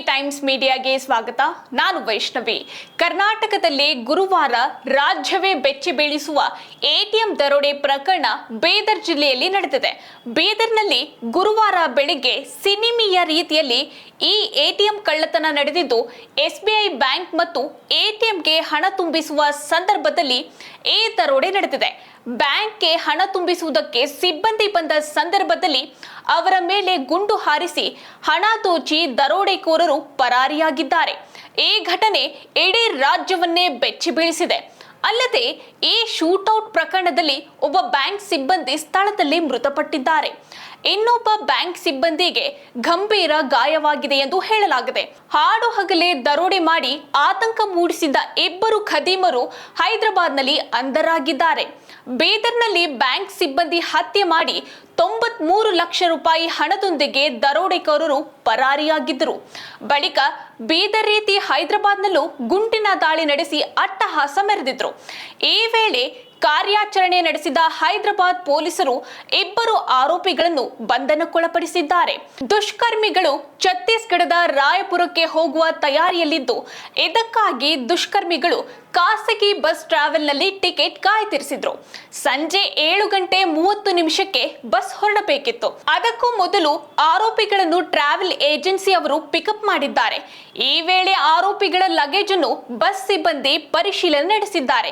Times ಮೀಡಿಯಾಗೆ ಸ್ವಾಗತ. ನಾನು ವೈಷ್ಣವಿ. ಕರ್ನಾಟಕದಲ್ಲಿ ಗುರುವಾರ ರಾಜ್ಯವೇ ಬೆಚ್ಚಿ ಬೀಳಿಸುವ ಎಟಿಎಂ ದರೋಡೆ ಪ್ರಕರಣ ಬೀದರ್ ಜಿಲ್ಲೆಯಲ್ಲಿ ನಡೆದಿದೆ. ಬೀದರ್ನಲ್ಲಿ ಗುರುವಾರ ಬೆಳಿಗ್ಗೆ ಸಿನಿಮೀಯ ರೀತಿಯಲ್ಲಿ ಈ ಎಟಿಎಂ ಕಳ್ಳತನ ನಡೆದಿದ್ದು, ಎಸ್ಬಿಐ ಬ್ಯಾಂಕ್ ಮತ್ತು ಎಟಿಎಂಗೆ ಹಣ ತುಂಬಿಸುವ ಸಂದರ್ಭದಲ್ಲಿ ಈ ದರೋಡೆ ನಡೆದಿದೆ. ಬ್ಯಾಂಕ್ಗೆ ಹಣ ತುಂಬಿಸುವುದಕ್ಕೆ ಸಿಬ್ಬಂದಿ ಬಂದ ಸಂದರ್ಭದಲ್ಲಿ ಅವರ ಮೇಲೆ ಗುಂಡು ಹಾರಿಸಿ ಹಣ ದೋಚಿ ದರೋಡೆಕೋರರು ಪರಾರಿಯಾಗಿದ್ದಾರೆ. ಈ ಘಟನೆ ಇಡೀ ರಾಜ್ಯವನ್ನೇ ಬೆಚ್ಚಿ ಬೀಳಿಸಿದೆ. ಅಲ್ಲದೆ ಈ ಶೂಟೌಟ್ ಪ್ರಕರಣದಲ್ಲಿ ಒಬ್ಬ ಬ್ಯಾಂಕ್ ಸಿಬ್ಬಂದಿ ಸ್ಥಳದಲ್ಲಿ ಮೃತಪಟ್ಟಿದ್ದಾರೆ. ಇನ್ನೊಬ್ಬ ಬ್ಯಾಂಕ್ ಸಿಬ್ಬಂದಿಗೆ ಗಂಭೀರ ಗಾಯವಾಗಿದೆ ಎಂದು ಹೇಳಲಾಗಿದೆ. ಹಾಡು ಹಗಲೇ ದರೋಡೆ ಮಾಡಿ ಆತಂಕ ಮೂಡಿಸಿದ ಇಬ್ಬರು ಖದೀಮರು ಹೈದರಾಬಾದ್ನಲ್ಲಿ ಅಂಧರಾಗಿದ್ದಾರೆ. ಬೀದರ್ನಲ್ಲಿ ಬ್ಯಾಂಕ್ ಸಿಬ್ಬಂದಿ ಹತ್ಯೆ ಮಾಡಿ ತೊಂಬತ್ಮೂರು ಲಕ್ಷ ರೂಪಾಯಿ ಹಣದೊಂದಿಗೆ ದರೋಡೆಕೋರರು ಪರಾರಿಯಾಗಿದ್ದರು. ಬಳಿಕ ಬೀದರ್ ರೀತಿ ಹೈದರಾಬಾದ್ನಲ್ಲೂ ಗುಂಡಿನ ದಾಳಿ ನಡೆಸಿ ಅಟ್ಟಹಾಸ ಮೆರೆದಿದ್ರು. ಈ ವೇಳೆ ಕಾರ್ಯಾಚರಣೆ ನಡೆಸಿದ ಹೈದರಾಬಾದ್ ಪೊಲೀಸರು ಇಬ್ಬರು ಆರೋಪಿಗಳನ್ನು ಬಂಧನಕ್ಕೊಳಪಡಿಸಿದ್ದಾರೆ. ದುಷ್ಕರ್ಮಿಗಳು ಛತ್ತೀಸ್ಗಢದ ರಾಯಪುರಕ್ಕೆ ಹೋಗುವ ತಯಾರಿಯಲ್ಲಿದ್ದು, ಇದಕ್ಕಾಗಿ ದುಷ್ಕರ್ಮಿಗಳು ಖಾಸಗಿ ಬಸ್ ಟ್ರಾವೆಲ್ನಲ್ಲಿ ಟಿಕೆಟ್ ಕಾಯ್ದಿರಿಸಿದ್ರು. ಸಂಜೆ ಏಳು ಗಂಟೆ ಮೂವತ್ತು ನಿಮಿಷಕ್ಕೆ ಬಸ್ ಹೊರಡಬೇಕಿತ್ತು. ಅದಕ್ಕೂ ಮೊದಲು ಆರೋಪಿಗಳನ್ನು ಟ್ರಾವೆಲ್ ಏಜೆನ್ಸಿ ಅವರು ಪಿಕಪ್ ಮಾಡಿದ್ದಾರೆ. ಈ ವೇಳೆ ಆರೋಪಿಗಳ ಲಗೇಜ್ ಅನ್ನು ಬಸ್ ಸಿಬ್ಬಂದಿ ಪರಿಶೀಲನೆ ನಡೆಸಿದ್ದಾರೆ.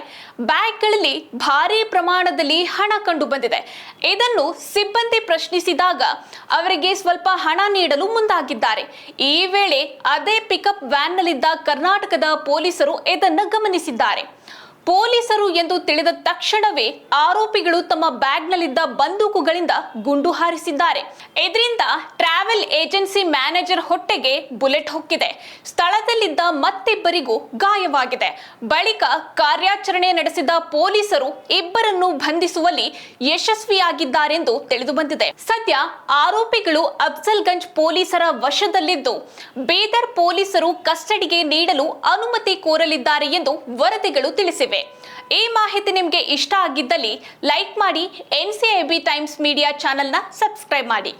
ಬ್ಯಾಗ್ಗಳಲ್ಲಿ ಭಾರಿ ಪ್ರಮಾಣದಲ್ಲಿ ಹಣ ಕಂಡು ಬಂದಿದೆ ಇದನ್ನು ಸಿಬ್ಬಂದಿ ಪ್ರಶ್ನಿಸಿದಾಗ ಅವರಿಗೆ ಸ್ವಲ್ಪ ಹಣ ನೀಡಲು ಮುಂದಾಗಿದ್ದಾರೆ. ಈ ವೇಳೆ ಅದೇ ಪಿಕಪ್ ವ್ಯಾನ್ನಲ್ಲಿದ್ದ ಕರ್ನಾಟಕದ ಪೊಲೀಸರು ಇದನ್ನು ಗಮನಿಸಿದ್ದಾರೆ. ಪೊಲೀಸರು ಎಂದು ತಿಳಿದ ತಕ್ಷಣವೇ ಆರೋಪಿಗಳು ತಮ್ಮ ಬ್ಯಾಗ್ನಲ್ಲಿದ್ದ ಬಂದೂಕುಗಳಿಂದ ಗುಂಡು ಹಾರಿಸಿದ್ದಾರೆ. ಇದರಿಂದ ಟ್ರಾವೆಲ್ ಏಜೆನ್ಸಿ ಮ್ಯಾನೇಜರ್ ಹೊಟ್ಟೆಗೆ ಬುಲೆಟ್ ಹೊಕ್ಕಿದೆ. ಸ್ಥಳದಲ್ಲಿದ್ದ ಮತ್ತಿಬ್ಬರಿಗೂ ಗಾಯವಾಗಿದೆ. ಬಳಿಕ ಕಾರ್ಯಾಚರಣೆ ನಡೆಸಿದ ಪೊಲೀಸರು ಇಬ್ಬರನ್ನು ಬಂಧಿಸುವಲ್ಲಿ ಯಶಸ್ವಿಯಾಗಿದ್ದಾರೆಂದು ತಿಳಿದುಬಂದಿದೆ. ಸದ್ಯ ಆರೋಪಿಗಳು ಅಫ್ಜಲ್ಗಂಜ್ ಪೊಲೀಸರ ವಶದಲ್ಲಿದ್ದು, ಬೀದರ್ ಪೊಲೀಸರು ಕಸ್ಟಡಿಗೆ ನೀಡಲು ಅನುಮತಿ ಕೋರಲಿದ್ದಾರೆ ಎಂದು ವರದಿಗಳು ತಿಳಿಸಿವೆ. ಈ ಮಾಹಿತಿ ನಿಮಗೆ ಇಷ್ಟ ಆಗಿದ್ದಲ್ಲಿ ಲೈಕ್ ಮಾಡಿ N C I B times media ಚಾನೆಲ್ನ ಸಬ್ಸ್ಕ್ರೈಬ್ ಮಾಡಿ.